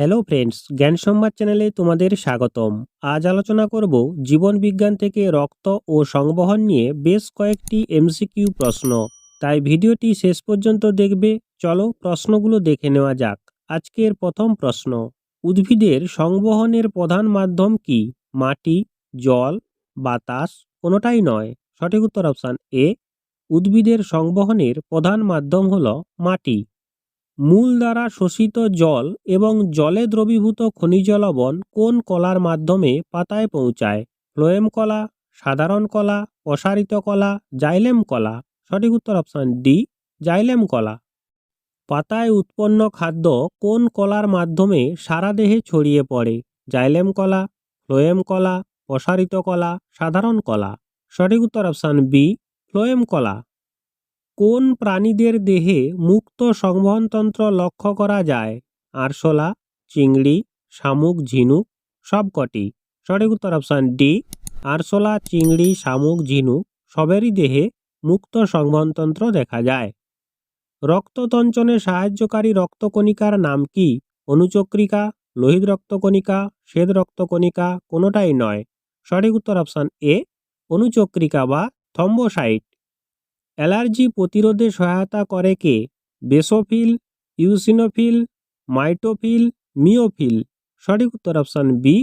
Hello friends জ্ঞান সংবাদ চ্যানেলে তোমাদের স্বাগতম। আজ আলোচনা করব জীবন বিজ্ঞান থেকে রক্ত ও সংবহন নিয়ে বেশ কয়েকটি এমসিকিউ প্রশ্ন। তাই ভিডিওটি শেষ পর্যন্ত দেখবে। চলো প্রশ্নগুলো দেখে নেওয়া যাক। আজকের প্রথম প্রশ্ন, উদ্ভিদের সংবহনের প্রধান মাধ্যম কি? মাটি, জল, বাতাস, কোনোটাই নয়। সঠিক উত্তর অপশান এ উদ্ভিদের সংবহনের প্রধান মাধ্যম হলো মাটি। মূল দ্বারা শোষিত জল এবং জলে দ্রবীভূত খনিজ লবণ কোন কলার মাধ্যমে পাতায় পৌঁছায়? ফ্লোয়েম কলা, সাধারণ কলা, প্রসারিত কলা, জাইলেম কলা? সঠিক উত্তর অপশান ডি, জাইলেম কলা। পাতায় উৎপন্ন খাদ্য কোন কলার মাধ্যমে সারা দেহে ছড়িয়ে পড়ে? জাইলেম কলা, ফ্লোয়েম কলা, প্রসারিত কলা, সাধারণ কলা। সঠিক উত্তর অপশান বি, ফ্লোয়েম কলা। কোন প্রাণীদের দেহে মুক্ত সংবহনতন্ত্র লক্ষ্য করা যায়? আরশোলা, চিংড়ি, শামুক, ঝিনুক, সবকটি। সঠিক উত্তর অপশান ডি, আরশোলা, চিংড়ি, শামুক, ঝিনুক সবেরই দেহে মুক্ত সংবহনতন্ত্র দেখা যায়। রক্ততঞ্চনে সাহায্যকারী রক্তকণিকার নাম কি? অনুচক্রিকা, লোহিত রক্তকণিকা, শ্বেত রক্তকণিকা কোনোটাই নয়। সঠিক উত্তর অপশান এ, অনুচক্রিকা বা থম্বোসাইট। অ্যালার্জি প্রতিরোধে সহায়তা করে কে? Basophil, eosinophil, মাইটোফিল, মিওফিল। সঠিক উত্তর অপশান বি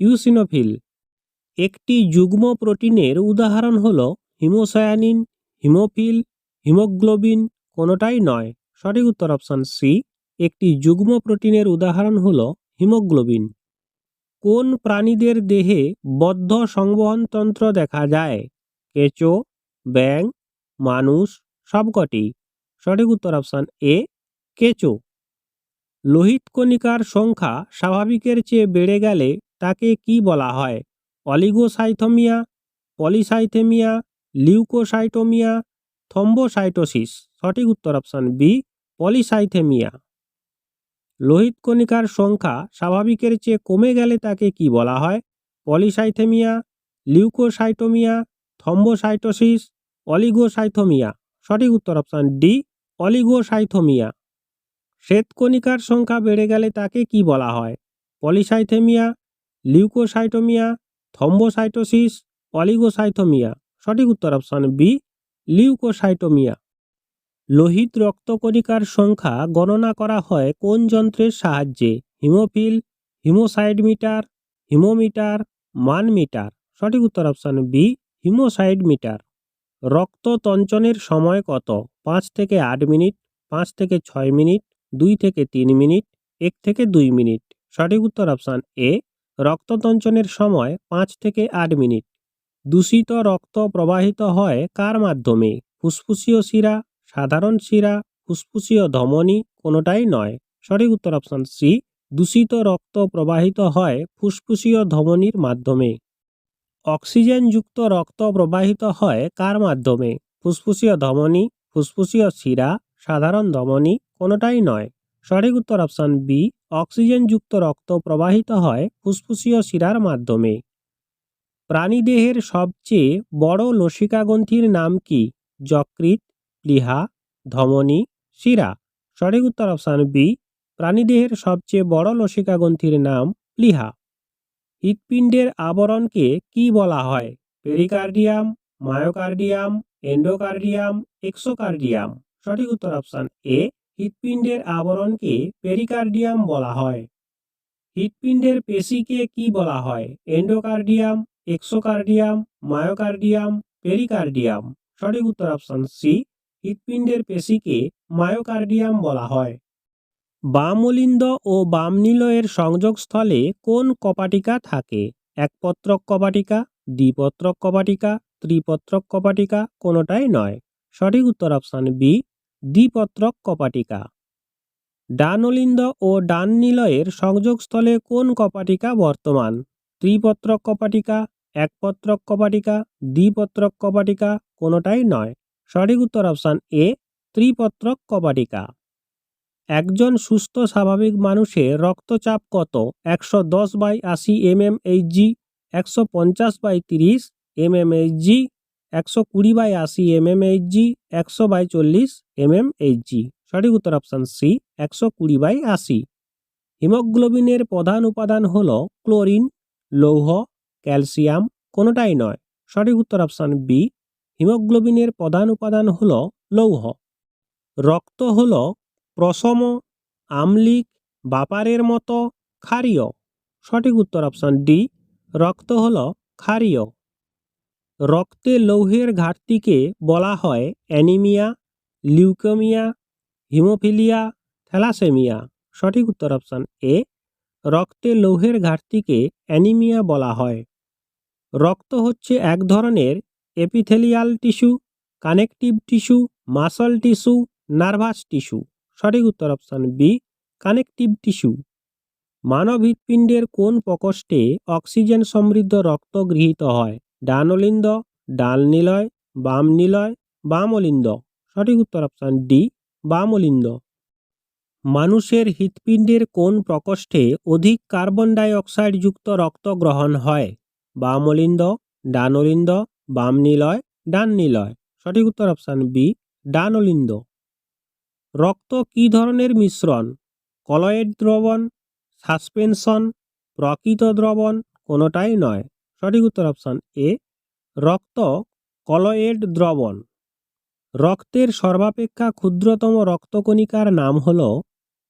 ইউসিনোফিল। একটি যুগ্ম প্রোটিনের উদাহরণ হল হিমোসায়ানিন, হিমোফিল, হিমোগ্লোবিন, কোনোটাই নয়। সঠিক উত্তর অপশান সি একটি যুগ্ম প্রোটিনের উদাহরণ হল হিমোগ্লোবিন। কোন প্রাণীদের দেহে বদ্ধ সংবহনতন্ত্র দেখা যায়? কেঁচো ব্যাং মানুষ সবকটি। সঠিক উত্তর অপশান এ কেঁচো। লোহিত কণিকার সংখ্যা স্বাভাবিকের চেয়ে বেড়ে গেলে তাকে কি বলা হয়? অলিগোসাইথোমিয়া, পলিসাইথেমিয়া, লিউকোসাইটোমিয়া থম্বোসাইটোসিস সঠিক উত্তর অপশান বি পলিসাইথেমিয়া। লোহিত কণিকার সংখ্যা স্বাভাবিকের চেয়ে কমে গেলে তাকে কি বলা হয়? Polycythemia, leukocytemia thrombocytosis oligocythemia. সঠিক উত্তর অপশান ডি অলিগোসাইথোমিয়া। শ্বেতকণিকার সংখ্যা বেড়ে গেলে তাকে কি বলা হয়? Polycythemia, leukocytemia thrombocytosis oligocythemia. সঠিক উত্তর অপশান বি লিউকোসাইটোমিয়া। লোহিত রক্তকণিকার সংখ্যা গণনা করা হয় কোন যন্ত্রের সাহায্যে? হিমোফিল হিমোসাইড মিটার হিমোমিটার মান মিটার সঠিক উত্তর অপশান বি হিমোসাইড মিটার রক্ত তঞ্চনের সময় কত? পাঁচ থেকে আট মিনিট, পাঁচ থেকে ছয় মিনিট, দুই থেকে তিন মিনিট, এক থেকে দুই মিনিট। সঠিক উত্তর অপশান এ, রক্ততঞ্চনের সময় পাঁচ থেকে আট মিনিট। দূষিত রক্ত প্রবাহিত হয় কার মাধ্যমে? ফুসফুসীয় শিরা, সাধারণ শিরা, ফুসফুসীয় ধমনী, কোনোটাই নয়। সঠিক উত্তর অপশান সি, দূষিত রক্ত প্রবাহিত হয় ফুসফুসীয় ধমনীর মাধ্যমে। অক্সিজেনযুক্ত রক্ত প্রবাহিত হয় কার মাধ্যমে? ফুসফুসীয় ধমনী, ফুসফুসীয় শিরা, সাধারণ ধমনী কোনোটাই নয়। সঠিক উত্তর অপশান বি, অক্সিজেনযুক্ত রক্ত প্রবাহিত হয় ফুসফুসীয় শিরার মাধ্যমে। প্রাণীদেহের সবচেয়ে বড় লসিকাগ্রন্থির নাম কি? যকৃৎ প্লীহা ধমনী, শিরা। সঠিক উত্তর অপশান বি, প্রাণীদেহের সবচেয়ে বড় লসিকাগ্রন্থির নাম প্লীহা হৃৎপিণ্ডের আবরণকে কি বলা হয়? Pericardium, myocardium, endocardium, exocardium. সঠিক উত্তর অপশান এ, হৃৎপিণ্ডের আবরণকে পেরিকার্ডিয়াম বলা হয়। হৃৎপিণ্ডের পেশিকে কি বলা হয়? Endocardium, exocardium, myocardium, pericardium. সঠিক উত্তর অপশান সি, হৃৎপিণ্ডের পেশিকে মায়োকার্ডিয়াম বলা হয়। বামলিন্দ ও বামনীলয়ের সংযোগস্থলে কোন কপাটিকা থাকে? একপত্রক কপাটিকা, দ্বিপত্রক কপাটিকা, ত্রিপত্রক কপাটিকা কোনোটাই নয়। সঠিক উত্তর অপশান বি দ্বিপত্রক কপাটিকা। ডানলিন্দ ও ডান নিলয়ের সংযোগস্থলে কোন কপাটিকা বর্তমান? ত্রিপত্রক কপাটিকা, একপত্রক কপাটিকা, দ্বিপত্রক কপাটিকা কোনোটাই নয়। সঠিক উত্তর অপশান এ ত্রিপত্রক কপাটিকা। একজন সুস্থ স্বাভাবিক মানুষের রক্তচাপ কত? একশো দশ বাই আশি এম এম এইচজি একশো পঞ্চাশ বাই তিরিশ এম এম এইচজি একশো কুড়ি বাই আশি এম এম এইচজি একশো বাই চল্লিশ এম এম এইচজি সঠিক উত্তর অপশান সি, একশো কুড়ি বাই আশি। হিমোগ্লোবিনের প্রধান উপাদান হল ক্লোরিন, লৌহ, ক্যালসিয়াম, কোনোটাই নয়। সঠিক উত্তর অপশান বি, হিমোগ্লোবিনের প্রধান উপাদান হল লৌহ। রক্ত হল প্রশম আমলিক বাপারের মতো ক্ষারীয়। সঠিক উত্তর অপশান ডি, রক্ত হল ক্ষারীয়। রক্তে লৌহের ঘাটতিকে বলা হয় অ্যানিমিয়া, লিউকেমিয়া, হিমোফিলিয়া, থ্যালাসেমিয়া। সঠিক উত্তর অপশান এ, রক্তে লৌহের ঘাটতিকে অ্যানিমিয়া বলা হয়। রক্ত হচ্ছে এক ধরনের epithelial tissue, connective tissue, muscle tissue, nervous tissue. সঠিক উত্তর অপশান বি কানেকটিভ টিস্যু মানব হৃৎপিণ্ডের কোন প্রকোষ্ঠে অক্সিজেন সমৃদ্ধ রক্ত গৃহীত হয়? ডান অলিন্দ ডান নিলয় বাম নিলয় বাম অলিন্দ সঠিক উত্তর অপশান ডি বাম অলিন্দ মানুষের হৃৎপিণ্ডের কোন প্রকোষ্ঠে অধিক কার্বন ডাই অক্সাইডযুক্ত রক্ত গ্রহণ হয়? বাম অলিন্দ ডান অলিন্দ বাম নিলয় ডান নিলয় সঠিক উত্তর অপশান বি ডান অলিন্দ রক্ত কী ধরনের মিশ্রণ? কলয়েড দ্রবণ, সাসপেনশন, প্রকৃত দ্রবণ কোনোটাই নয়। সঠিক উত্তর অপশান এ, রক্ত কলয়েড দ্রবণ। রক্তের সর্বাপেক্ষা ক্ষুদ্রতম রক্তকণিকার নাম হল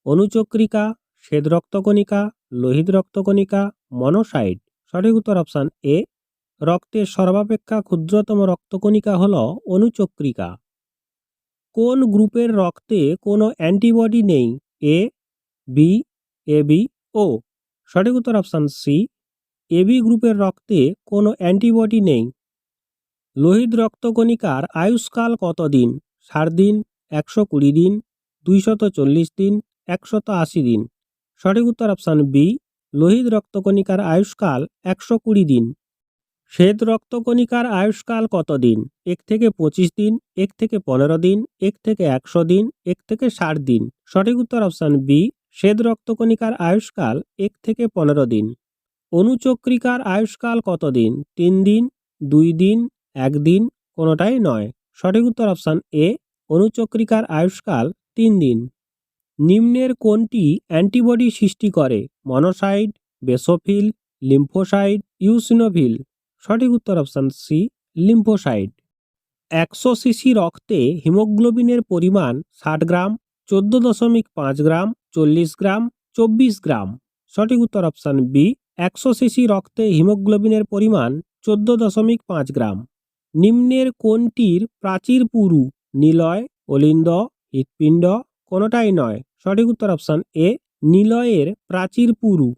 অনুচক্রিকা শ্বেত রক্তকণিকা লোহিত রক্তকণিকা মনোসাইট। সঠিক উত্তর অপশান এ, রক্তের সর্বাপেক্ষা ক্ষুদ্রতম রক্তকণিকা হল অনুচক্রিকা। কোন গ্রুপের রক্তে কোনো অ্যান্টিবডি নেই? এ বি এ বি ও সঠিক উত্তর অপশান সি এবি গ্রুপের রক্তে কোনো অ্যান্টিবডি নেই। লোহিত রক্তকণিকার আয়ুষ্কাল কত দিন ষাট দিন, একশো কুড়ি দিন, দুইশত চল্লিশ দিন, একশত আশি দিন। সঠিক উত্তর অপশান বি লোহিত রক্তকণিকার আয়ুষ্কাল একশো কুড়ি দিন। শ্বেত রক্তকণিকার আয়ুষ্কাল কত দিন এক থেকে পঁচিশ দিন, এক থেকে পনেরো দিন, এক থেকে একশো দিন, এক থেকে ষাট দিন। সঠিক উত্তর অপশান বি, শ্বেত রক্তকণিকার আয়ুষ্কাল এক থেকে পনেরো দিন। অনুচক্রিকার আয়ুষ্কাল কত দিন তিন দিন, দুই দিন, এক দিন, কোনোটাই নয়। সঠিক উত্তর অপশান এ, অনুচক্রিকার আয়ুষ্কাল তিন দিন। নিম্নের কোনটি অ্যান্টিবডি সৃষ্টি করে? মনোসাইড বেসোফিল লিম্ফোসাইড ইউসিনোভিল সঠিক উত্তর অপশান সি লিম্ফোসাইড একশো সিসি রক্তে হিমোগ্লোবিনের পরিমাণ ষাট গ্রাম, চোদ্দ দশমিক পাঁচ গ্রাম, চল্লিশ গ্রাম, চব্বিশ গ্রাম। সঠিক উত্তর অপশান বি, একশো সিসি রক্তে হিমোগ্লোবিনের পরিমাণ চোদ্দ দশমিক পাঁচ গ্রাম। নিম্নের কোনটির প্রাচীর পুরু, নিলয়, অলিন্দ, হৃৎপিণ্ড, কোনোটাই নয়। সঠিক উত্তর অপশান এ, নিলয়ের প্রাচীর পুরু।